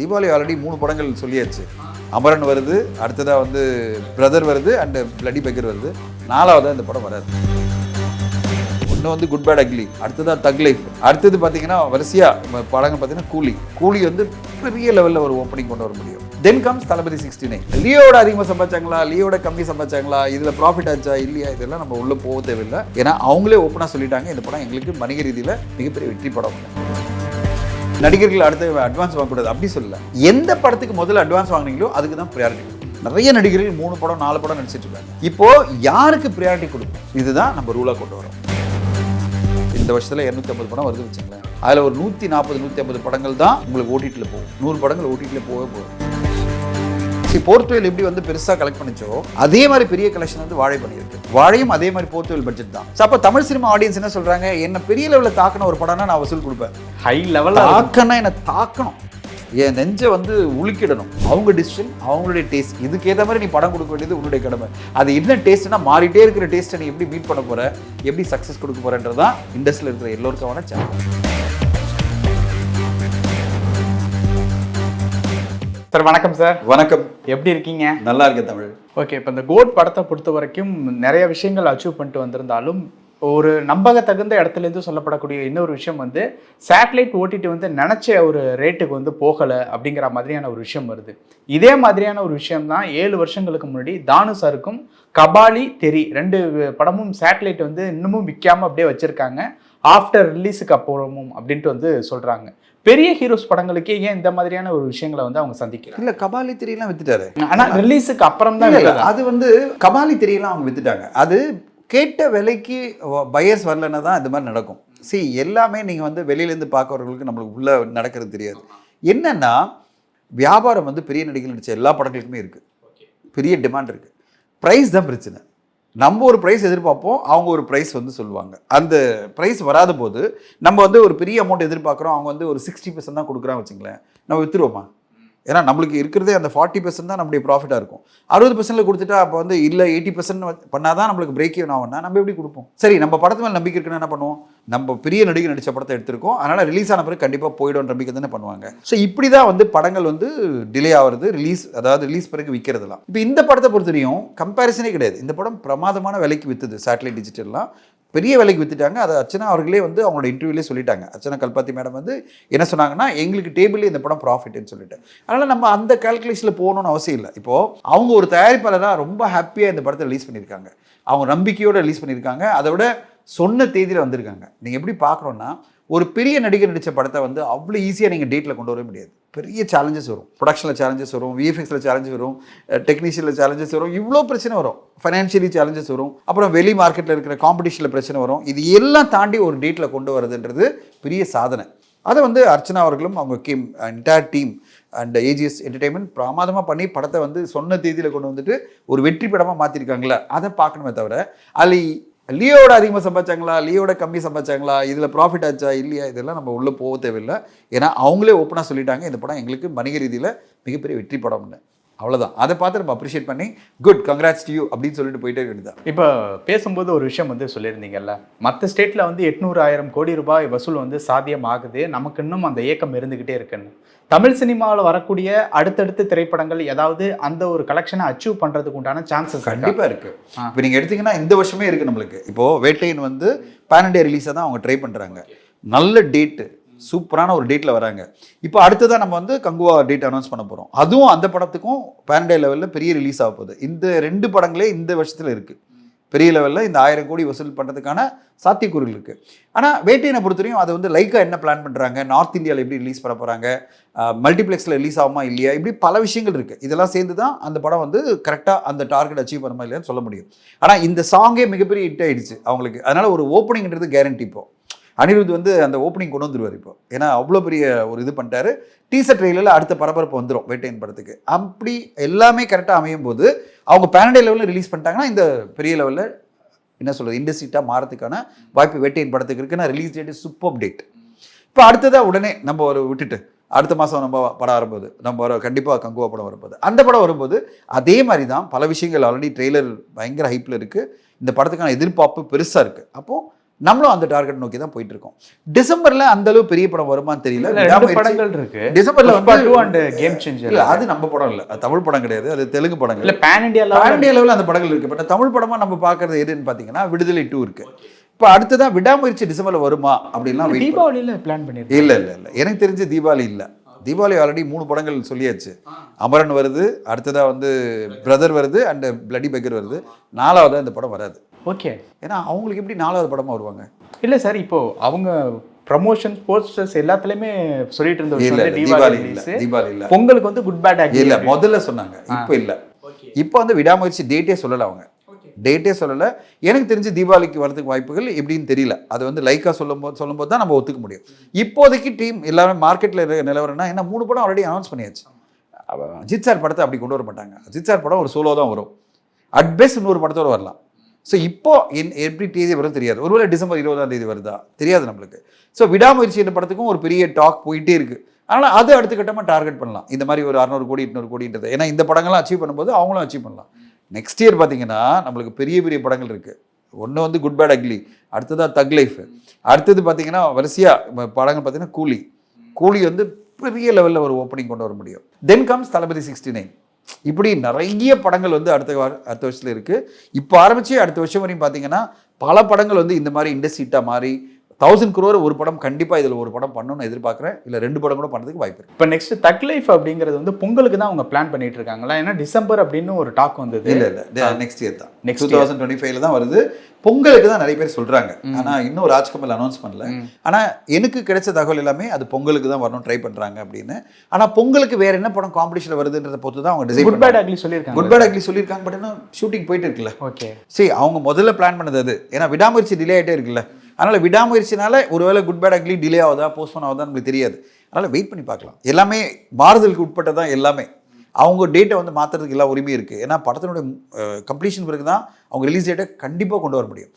Deepavali already மூணு படங்கள் சொல்லியாச்சு. அமரன் வருது அடுத்ததாக வந்து பிரதர் வருது அண்ட் பிளடி பெக்கர் வருது. நாலாவதாக இந்த படம் வராது. ஒன்று வந்து குட் பேட் அக்லி அடுத்ததாக தக் லைஃப் அடுத்தது பார்த்தீங்கன்னா வரிசையாக படங்கள் பார்த்தீங்கன்னா கூலி. கூலி வந்து பெரிய லெவலில் ஒரு ஓப்பனிங் கொண்டு வர முடியும். Then comes Thalapathy sixty nine லியோட அதிகமாக சம்பாதிச்சாங்களா? லியோட கம்மி சம்பாதிச்சாங்களா? இதில் ப்ராஃபிட் ஆச்சா? இல்லையா? இதெல்லாம் நம்ம உள்ளே போக தேவையில்லை. ஏன்னா அவங்களே ஓப்பனாக சொல்லிட்டாங்க. இந்த படம் எங்களுக்கு வணிக ரீதியில் மிகப்பெரிய வெற்றி படம். நடிகர்கள் அடுத்து அட்வான்ஸ் வாங்கக்கூடாது. அப்படி சொல்லல. எந்த படத்துக்கு முதல்ல அட்வான்ஸ் வாங்குனீங்களோ அதுக்கு தான் ப்ரியாரிட்டி நிறைய நடிகர்கள் மூணு படம் நாலு படம் நடிச்சிட்டு இருக்காங்க. இப்போ யாருக்கு ப்ரியாரிட்டி கொடுக்கும் இதுதான் நம்ம ரூலாக கொண்டு வரோம். இந்த வருஷத்துல 250 ஐம்பது படம் வருது வச்சுங்களேன் அதில் ஒரு நூற்றி நாற்பது நூற்றி ஐம்பது படங்கள் தான் உங்களுக்கு ஓடிடியில் போகும். நூறு படங்கள் ஓடிடியில் போகவே போகும். சரி போர்த்துவேல் எப்படி வந்து பெருசாக கலெக்ட் பண்ணிச்சோ அதே மாதிரி பெரிய கலெக்ஷன் வந்து வாழை பண்ணியிருக்கு வாழையும் அதே மாதிரி போர்த்துவேல் பட்ஜெட் தான். So, அப்போ தமிழ் சினிமா ஆடியன்ஸ் என்ன சொல்றாங்க? என்ன பெரிய லெவலில் தாக்கின ஒரு படம்னா நான் வசூல் கொடுப்பேன். ஹை லெவலில் தாக்கன்னா என்னை தாக்கணும். என் நெஞ்சை வந்து உலுக்கிடணும். அவங்க டிசிஷன் அவங்களுடைய டேஸ்ட் இதுக்கேற்ற மாதிரி நீ படம் கொடுக்க வேண்டியது உன்னுடைய கடமை. அது என்ன டேஸ்ட்னா மாறிட்டே இருக்கிற டேஸ்ட்டை நீ எப்படி மீட் பண்ண போற? எப்படி சக்ஸஸ் கொடுக்க போறன்றது தான் இண்டஸ்ட்ரியில் இருக்கிற எல்லோருக்கான சேனல் சார் வணக்கம் சார் வணக்கம். எப்படி இருக்கீங்க? நல்லா இருக்க தமிழ். ஓகே இப்போ இந்த கோட் படத்தை பொறுத்த வரைக்கும் நிறைய விஷயங்கள் அச்சீவ் பண்ணிட்டு வந்திருந்தாலும் ஒரு நம்பகத்தகுந்த இடத்துல இருந்து சொல்லப்படக்கூடிய இன்னொரு விஷயம் வந்து சேட்டலைட் ஓட்டிட்டு வந்து நினைச்ச ஒரு ரேட்டுக்கு வந்து போகலை அப்படிங்கிற மாதிரியான ஒரு விஷயம் வருது. இதே மாதிரியான ஒரு விஷயம் தான் ஏழு வருஷங்களுக்கு முன்னாடி தானு சாருக்கும் கபாலி தெரி ரெண்டு படமும் சேட்டலைட் வந்து இன்னமும் விற்காம அப்படியே வச்சிருக்காங்க. ஆஃப்டர் ரிலீஸுக்கு அப்புறமும் அப்படின்ட்டு வந்து சொல்றாங்க. பெரிய ஹீரோஸ் படங்களுக்கே ஏன் இந்த மாதிரியான ஒரு விஷயங்களை வந்து அவங்க சந்திக்கிறாங்க? இல்ல கபாலி திரியெல்லாம் வித்துட்டாரு. ஆனா ரிலீஸுக்கு அப்புறம் தான் அது வந்து கபாலி திரியெல்லாம் அவங்க வித்துட்டாங்க. அது கேட்ட விலைக்கு பயர்ஸ் வரலன்னா தான் இது மாதிரி நடக்கும். சி எல்லாமே நீங்கள் வந்து வெளியிலேருந்து பார்க்கறவங்களுக்கு நம்மளுக்கு உள்ள நடக்கிறது தெரியாது. என்னன்னா வியாபாரம் வந்து பெரிய நடிகர்கள் நடிச்ச எல்லா படங்களுக்குமே இருக்குது பெரிய டிமாண்ட் இருக்குது ப்ரைஸ் தான் பிரச்சனை. நம்ம ஒரு ப்ரைஸ் எதிர்பார்ப்போம் அவங்க ஒரு ப்ரைஸ் வந்து சொல்லுவாங்க. அந்த ப்ரைஸ் வராத போது நம்ம வந்து ஒரு பெரிய அமௌண்ட் எதிர்பார்க்குறோம் அவங்க வந்து ஒரு சிக்ஸ்டி பர்சன்ட் தான் கொடுக்குறாங்க வச்சுங்களேன் நம்ம விற்றுருவோமா ஏன்னா நம்மளுக்கு இருக்கிறதே அந்த ஃபார்ட்டி பர்சன்ட் தான் நம்மளுடைய ப்ராஃபிட்டாக இருக்கும். அறுபது பர்சன்ட்டில் கொடுத்துட்டா அப்போ வந்து இல்லை எயிட்டி பர்சன்ட் பண்ணால் தான் நம்மளுக்கு பிரேக் ஈவன் ஆகும்னா நம்ம எப்படி கொடுப்போம்? சரி நம்ம படத்து மேலே நம்பிக்கை இருக்குன்னா என்ன பண்ணுவோம்? நம்ம பெரிய நடிகர் நடித்த படத்தை எடுத்திருக்கோம். அதனால் ரிலீஸ் ஆன பிறகு கண்டிப்பாக போயிடும் நம்பிக்கை தானே பண்ணுவாங்க. ஸோ இப்படி தான் வந்து படங்கள் வந்து டிலே ஆகிறது ரிலீஸ் அதாவது ரிலீஸ் பிறகு விற்கிறதுலாம் இப்போ இந்த படத்தை பொறுத்தவரையும் கம்பேரிசனே கிடையாது. இந்த படம் பிரமாதமான விலைக்கு விற்றுது சேட்டலைட் டிஜிட்டல்லாம் பெரிய விலைக்கு வித்துட்டாங்க. அதை அர்ச்சனா அவர்களே வந்து அவங்களோட இன்டர்வியூலே சொல்லிட்டாங்க. அர்ச்சனா கல்பாத்தி மேடம் வந்து என்ன சொன்னாங்கன்னா எங்களுக்கு டேபிளே இந்த படம் ப்ராஃபிட்னு சொல்லிட்டு. அதனால் நம்ம அந்த கால்குலேஷனில் போகணும்னு அவசியம் இல்லை. இப்போது அவங்க ஒரு தயாரிப்பாளராக ரொம்ப ஹாப்பியாக இந்த படத்தை ரிலீஸ் பண்ணியிருக்காங்க. அவங்க நம்பிக்கையோடு ரிலீஸ் பண்ணியிருக்காங்க. அதை விட சொன்ன தேதியில் வந்திருக்காங்க. நீங்கள் எப்படி பார்க்குறோன்னா ஒரு பெரிய நடிகர் நடித்த படத்தை வந்து அவ்வளோ ஈஸியாக நீங்கள் டேட்டில் கொண்டு வர முடியாது. பெரிய சேலஞ்சஸ் வரும். ப்ரொடக்ஷனில் சேலஞ்சஸ் வரும். விஎஃப்எக்ஸில் சேலஞ்சஸ் வரும். டெக்னீஷியனில் சேலஞ்சஸ் வரும். இவ்வளோ பிரச்சனை வரும். ஃபைனான்ஷியலி சேலஞ்சஸ் வரும். அப்புறம் வெளி மார்க்கெட்டில் இருக்கிற காம்படிஷனில் பிரச்சனை வரும். இது எல்லாம் தாண்டி ஒரு டேட்டில் கொண்டு வரதுன்றது பெரிய சாதனை. அதை வந்து அர்ச்சனா அவர்களும் அவங்க கிம் entire team and AGS entertainment பிரமாதமாக பண்ணி படத்தை வந்து சொன்ன தேதியில் கொண்டு வந்துட்டு ஒரு வெற்றி படமாக மாற்றிருக்காங்களே அதை பார்க்கணுமே தவிர அதில் லியோட அதிகமாக சம்பாதிச்சாங்களா? லியோட கம்மி சம்பாதிச்சாங்களா? இதில் ப்ராஃபிட் ஆச்சா? இல்லையா? இதெல்லாம் நம்ம உள்ளே போக தேவையில்லை. ஏன்னா அவங்களே ஓப்பனாக சொல்லிட்டாங்க. இந்த படம் எங்களுக்கு வணிக ரீதியில் மிகப்பெரிய வெற்றி படம்னு. அவ்வளோதான் அதை பார்த்து நம்ம அப்ரிஷியேட் பண்ணி குட் கங்க்ராட்ஸ் டு யூ அப்படின்னு சொல்லிட்டு போயிட்டே வேண்டியதான் இப்போ பேசும்போது ஒரு விஷயம் வந்து சொல்லியிருந்தீங்கல்ல மற்ற ஸ்டேட்டில் வந்து எட்நூறு ஆயிரம் கோடி ரூபாய் வசூல் வந்து சாத்தியம் ஆகுது நமக்கு இன்னும் அந்த ஏக்கம் இருந்துக்கிட்டே இருக்குன்னு. தமிழ் சினிமாவில் வரக்கூடிய அடுத்தடுத்த திரைப்படங்கள் ஏதாவது அந்த ஒரு கலெக்ஷனை அச்சீவ் பண்ணுறதுக்கு உண்டான சான்சஸ் கண்டிப்பாக இருக்கு. ஆ. இப்போ நீங்கள் எடுத்தீங்கன்னா இந்த வருஷமே இருக்கு நம்மளுக்கு. இப்போ வேட்டையின் வந்து பேன் இண்டியா ரிலீஸை தான் அவங்க ட்ரை பண்ணுறாங்க நல்ல டேட்டு சூப்பரான ஒரு டேட்டில் வராங்க. இப்போ அடுத்ததாக நம்ம வந்து கங்குவா டேட் அனௌன்ஸ் பண்ண போகிறோம் அதுவும் அந்த படத்துக்கும் பேன் லெவலில் பெரிய ரிலீஸ் ஆக போகுது. இந்த ரெண்டு படங்களே இந்த வருஷத்தில் இருக்குது பெரிய லெவலில் இந்த ஆயிரம் கோடி வசூல் பண்ணுறதுக்கான சாத்தியக்கூறுகள் இருக்குது ஆனால் வேட்டையினை பொறுத்தவரையும் அதை வந்து லைக்கா என்ன பிளான் பண்ணுறாங்க நார்த் இந்தியாவில் எப்படி ரிலீஸ் பண்ண போகிறாங்க மல்டிப்ளெக்ஸில் ரிலீஸ் ஆகுமா இல்லையா? இப்படி பல விஷயங்கள் இருக்குது இதெல்லாம் சேர்ந்து தான் அந்த படம் வந்து கரெக்டாக அந்த டார்கெட் அச்சீவ் பண்ணுமா இல்லையான்னு சொல்ல முடியும். ஆனால் இந்த சாங்கே மிகப்பெரிய ஹிட் ஆயிடுச்சு அவங்களுக்கு. அதனால் ஒரு ஓப்பனிங்கிறது கேரண்டி இப்போது அனிருத் வந்து அந்த ஓப்பனிங் கொண்டு வந்துருவார் இப்போ. ஏன்னா அவ்வளோ பெரிய ஒரு இது பண்ணிட்டாரு. டீசர் ட்ரெயிலில் அடுத்த பரபரப்பு வந்துடும் வேட்டையின் படத்துக்கு. அப்படி எல்லாமே கரெக்டாக அமையும் போது அவங்க பேனடே லெவலில் ரிலீஸ் பண்ணிட்டாங்கன்னா இந்த பெரிய லெவலில் என்ன சொல்கிறது இண்டஸ்ட்ரீட்டாக மாறதுக்கான வாய்ப்பு வேட்டையின் படத்துக்கு இருக்குன்னா ரிலீஸ் டேட் சூப்பர் டேட் இப்போ அடுத்ததாக உடனே நம்ம ஒரு விட்டுட்டு அடுத்த மாதம் நம்ம படம் வரும்போது நம்ம வர கண்டிப்பாக கங்குவா படம் வரும்போது அந்த படம் வரும்போது அதே மாதிரி தான் பல விஷயங்கள் ஆல்ரெடி ட்ரெய்லர் பயங்கர ஹைப்பில் இருக்குது இந்த படத்துக்கான எதிர்பார்ப்பு பெருசாக இருக்குது அப்போது நம்மளும் அந்த டார்கெட் நோக்கி தான் போயிட்டு இருக்கோம் டிசம்பர்ல அந்த அளவு பெரிய படம் வருமான்னு தெரியல. படங்கள் இருக்கு. டிசம்பர்ல வந்து கேம் சேஞ்சர் அது நம்ம படம் இல்ல. தமிழ் படம் கிடையாது. அது தெலுங்கு படங்கள் இல்ல பேன் இந்தியா பேன் இந்தியா லெவலில் அந்த படங்கள் இருக்கு. பட் தமிழ் படமா நம்ம பார்க்கறது எதுன்னு பார்த்தீங்கன்னா விடுதலை டூ இருக்கு. இப்போ அடுத்ததா விடாமுயற்சி டிசம்பர்ல வருமா அப்படின்லாம் பண்ணி- தீபாவளியில பிளான் பண்ணிருக்கேன் இல்ல இல்ல இல்ல. எனக்கு தெரிஞ்சு தீபாவளி இல்ல. தீபாவளி ஆல்ரெடி மூணு படங்கள் சொல்லியாச்சு. அமரன் வருது அடுத்ததா வந்து பிரதர் வருது அண்ட் பிளடி பெக்கர் வருது. நாலாவது இந்த படம் வராது. ஓகே. ஏன்னா அவங்களுக்கு எப்படி நாலாவது படமா வருவாங்க? இல்ல சார் இப்போ அவங்க ப்ரமோஷன் போஸ்டர்ஸ் எல்லாத்துலயுமே சொல்லிட்டு இருந்த இல்ல விஷயம் தீபாவளி தீபாவளி இல்ல release. தீபாவளி இல்ல. பொங்கலுக்கு வந்து குட் பேட் இல்ல முதல்ல சொன்னாங்க இப்போ இல்ல. இப்போ வந்து விடாமுயற்சி டேட்டே சொல்லல அவங்க. டேட்டே சொல்லல. எனக்கு தெரிஞ்சு தீபாவளிக்கு வரதுக்கு வாய்ப்புகள் எப்படின்னு தெரியல. அது வந்து லைக்கா சொல்லும்போது சொல்லும்போது தான் நம்ம ஒத்துக்க முடியும். இப்போதைக்கு டீம் எல்லாமே மார்க்கெட்ல இருக்க நிலவரம்னா என்ன மூணு படம் ஆல்ரெடி அனௌன்ஸ் பண்ணியாச்சு. அஜித் சார் படத்தை அப்படி கொண்டு வர மாட்டாங்க. அஜித் சார் படம் ஒரு சோலோ தான் வரும். அட் பெஸ்ட் இன்னொரு படத்தோட வரலாம். ஸோ இப்போ என் எப்படி தேதி வரும் தெரியாது. ஒருவேளை டிசம்பர் இருபதாம் தேதி வருதா? தெரியாது நம்மளுக்கு. ஸோ விடாமுயற்சி என்ற படத்துக்கும் ஒரு பெரிய டாக் போயிட்டே இருக்கு. அதனால் அது அடுத்த கட்டமாக டார்கெட் பண்ணலாம். இந்த மாதிரி ஒரு அறநூறு கோடி எட்நூறு கோடின்றது. ஏன்னா இந்த படங்கள்லாம் அச்சீவ் பண்ணும்போது அவங்களும் அச்சீவ் பண்ணலாம். நெக்ஸ்ட் இயர் பார்த்தீங்கன்னா நம்மளுக்கு பெரிய பெரிய படங்கள் இருக்குது ஒன்று வந்து குட் பேட் அக்லி அடுத்ததாக தக் லைஃப் அடுத்தது பார்த்தீங்கன்னா வரிசையாக படங்கள் பார்த்தீங்கன்னா கூலி கூலி வந்து பெரிய லெவலில் ஒரு ஓப்பனிங் கொண்டு வர முடியும். Then comes Thalapathy sixty nine இப்படி நிறைய படங்கள் வந்து அடுத்த வார அடுத்த வருஷத்தில் இருக்குது இப்போ ஆரம்பித்து அடுத்த வருஷம் வரையும் பார்த்தீங்கன்னா பல படங்கள் வந்து இந்த மாதிரி இண்டஸ்ட்ரீட்டாக மாறி தௌசண்ட் குரோர் ஒரு படம் கண்டிப்பாக இதில் ஒரு படம் பண்ணணும்னு எதிர்பார்க்குறேன். இல்லை ரெண்டு படம் கூட பண்ணுறதுக்கு வாய்ப்பு இருக்கு. இப்போ நெக்ஸ்ட் தக் லைஃப் அப்படிங்கிறது வந்து பொங்கலுக்கு தான் அவங்க பிளான் பண்ணிட்டு இருக்காங்களா? ஏன்னா டிசம்பர் அப்படின்னு ஒரு டாக் வந்தது. இல்லை இல்லை. நெக்ஸ்ட் இயர் தான். Next டூ தௌசண்ட் டுவெண்ட்டி ஃபைவ்ல தான் வருது. பொங்கலுக்கு தான் நிறைய பேர் சொல்றாங்க. ஆனா இன்னும் ராஜ்கமல் அனௌன்ஸ் பண்ணல. ஆனா எனக்கு கிடைச்ச தகவல் எல்லாமே அது பொங்கலுக்கு தான் வரணும் ட்ரை பண்றாங்க அப்படின்னு. ஆனா பொங்கலுக்கு வேற என்ன படம் காம்படிஷன்ல வருதுன்றத பொறுத்து தான் அவங்க டிசைட் குட் பேட் அக்லி சொல்லியிருக்காங்க. குட் பேட் அக்லி சொல்லியிருக்காங்க பட் இன்னும் ஷூட்டிங் போயிட்டு இருக்குல்ல. ஓகே சரி அவங்க முதல்ல பிளான் பண்ணது அது. ஏன்னா விடாமுயற்சி டிலே ஆயிட்டே இருக்குல்ல. அதனால் விடாமுயற்சினால ஒருவேளை குட் பேட் அக்லி டிலே ஆகுதா போஸ்ட்போன் ஆகுதா நமக்கு தெரியாது. அதனால் வெயிட் பண்ணி பார்க்கலாம். எல்லாமே மாறுதலுக்கு உட்பட்டதான் எல்லாமே. அவங்க டேட்டை வந்து மாற்றுறதுக்கு எல்லா உரிமையும் இருக்குது ஏன்னா படத்தினுடைய கம்ப்ளீஷன் பிறகு தான் அவங்க ரிலீஸ் டேட்டை கண்டிப்பாக கொண்டு வர முடியும்.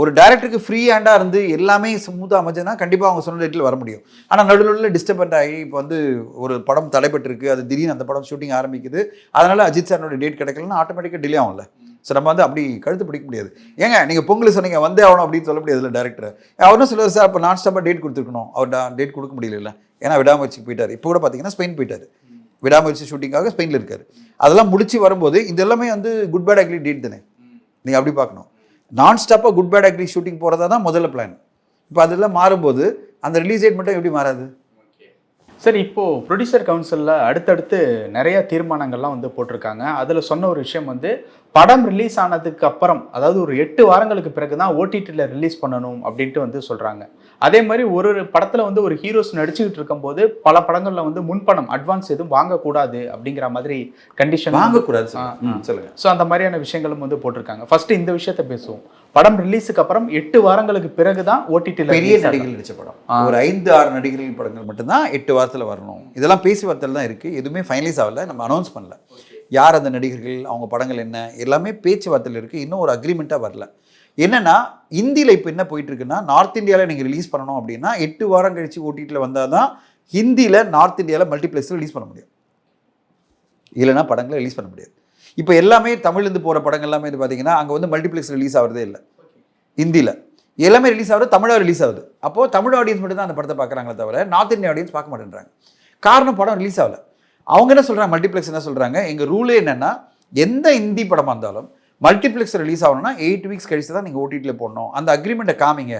ஒரு டேரக்டருக்கு ஃப்ரீ ஹேண்டாக இருந்து எல்லாமே ஸ்மூத்தாக அமைஞ்சதுன்னா கண்டிப்பாக அவங்க சொன்ன டேட்டில் வர முடியும். ஆனால் நடுவில் டிஸ்டர்பன்ட் ஆகி இப்போ வந்து ஒரு படம் தடைப்பட்டிருக்கு அது திடீர்னு அந்த படம் ஷூட்டிங் ஆரம்பிக்குது. அதனால் அஜித் சாரோட டேட் கிடைக்கலன்னா ஆட்டோமேட்டிக்காக டிலே ஆகும்ல. ஸோ நம்ம வந்து அப்படி கழுத்து பிடிக்க முடியாது. ஏங்க நீங்கள் பொங்கல் சொன்னீங்க வந்தே ஆகணும் அப்படின்னு சொல்ல முடியாதுல்ல டேரக்டர் அவரும் சொல்லுவார் சார் அப்போ நான் ஸ்டாப்பாக டேட் கொடுத்துருக்கணும். அவர் டேட் கொடுக்க முடியல ஏன்னா விடாமுயற்சிக்கு போயிட்டார். இப்போ கூட பார்த்தீங்கன்னா ஸ்பெயின் போயிட்டார். விடாமுயற்சி ஷூட்டிங்காக ஸ்பெயினில் இருக்கார். அதெல்லாம் முடிச்சு வரும்போது இது எல்லாமே வந்து குட் பேட் அக்லி டேட் தானே. நீங்கள் அப்படி பார்க்கணும். நான் ஸ்டாப்பாக குட் பேட் அக்லி ஷூட்டிங் போகிறதா தான் முதல்ல பிளான் இப்போ அதெல்லாம் மாறும்போது அந்த ரிலீஸ் டேட் மட்டும் எப்படி மாறாது? சரி இப்போது ப்ரொடியூசர் கவுன்சிலில் அடுத்தடுத்து நிறைய தீர்மானங்கள்லாம் வந்து போட்டிருக்காங்க. அதில் சொன்ன ஒரு விஷயம் வந்து படம் ரிலீஸ் ஆனதுக்கு அப்புறம் அதாவது ஒரு எட்டு வாரங்களுக்கு பிறகு தான் ஓடிடியில் ரிலீஸ் பண்ணணும் அப்படின்ட்டு வந்து சொல்கிறாங்க அதே மாதிரி ஒரு ஒரு படத்தில் வந்து ஒரு ஹீரோஸ் நடிச்சுக்கிட்டு இருக்கும்போது பல படங்களில் வந்து முன்பணம் அட்வான்ஸ் எதுவும் வாங்கக்கூடாது அப்படிங்கிற மாதிரி கண்டிஷன் வாங்கக்கூடாது சொல்லுங்க. ஸோ அந்த மாதிரியான விஷயங்களும் வந்து போட்டிருக்காங்க. ஃபர்ஸ்ட் இந்த விஷயத்த பேசுவோம். படம் ரிலீஸுக்கு அப்புறம் எட்டு வாரங்களுக்கு பிறகு தான் ஓடிடியில் பெரிய நடிகர்கள் நடிச்ச படம். ஒரு ஐந்து ஆறு நடிகர்கள் படங்கள் மட்டும்தான் எட்டு வாரத்தில் வரணும். இதெல்லாம் பேச்சுவார்த்தையில் தான் இருக்குது எதுவுமே ஃபைனலைஸ் ஆகல. நம்ம அனௌன்ஸ் பண்ணல. யார் அந்த நடிகர்கள் அவங்க படங்கள் என்ன எல்லாமே பேச்சுவார்த்தையில் இருக்குது இன்னும் ஒரு அக்ரிமெண்ட்டாக வரல. என்னன்னா ஹிந்தியில் இப்போ என்ன போயிட்டு இருக்குன்னா நார்த் இந்தியாவில் நீங்கள் ரிலீஸ் பண்ணணும் அப்படின்னா எட்டு வாரம் கழிச்சு ஓடிடியில் வந்தால் தான் ஹிந்தியில் நார்த் இந்தியாவில் மல்டிப்ளெக்ஸில் ரிலீஸ் பண்ண முடியும். இல்லைன்னா படங்களை ரிலீஸ் பண்ண முடியாது. இப்போ எல்லாமே தமிழ்லேருந்து போகிற படங்கள் எல்லாமே வந்து பார்த்தீங்கன்னா அங்கே வந்து மல்டிப்ளெக்ஸ் ரிலீஸ் ஆகிறதே இல்லை. ஹிந்தியில் எல்லாமே ரிலீஸ் ஆகுது தமிழாக ரிலீஸ் ஆகுது. அப்போது தமிழ் ஆடியன்ஸ் மட்டும் தான் அந்த படத்தை பார்க்குறாங்களே தவிர நார்த் இந்தியன் ஆடியன்ஸ் பார்க்க மாட்டேன்றாங்க. காரணம் படம் ரிலீஸ் ஆகலை. அவங்க என்ன சொல்கிறாங்க மல்டிப்ளெக்ஸ் என்ன சொல்கிறாங்க எங்கள் ரூலே என்னென்னா எந்த ஹிந்தி படமாக இருந்தாலும் மல்டிப்ளெக்ஸ் ரிலீஸ் ஆகணும்னா எயிட் வீக்ஸ் கழிச்சு தான் நீங்கள் ஓடிடியில் போடணும். அந்த அக்ரிமெண்ட்டை காமிங்க.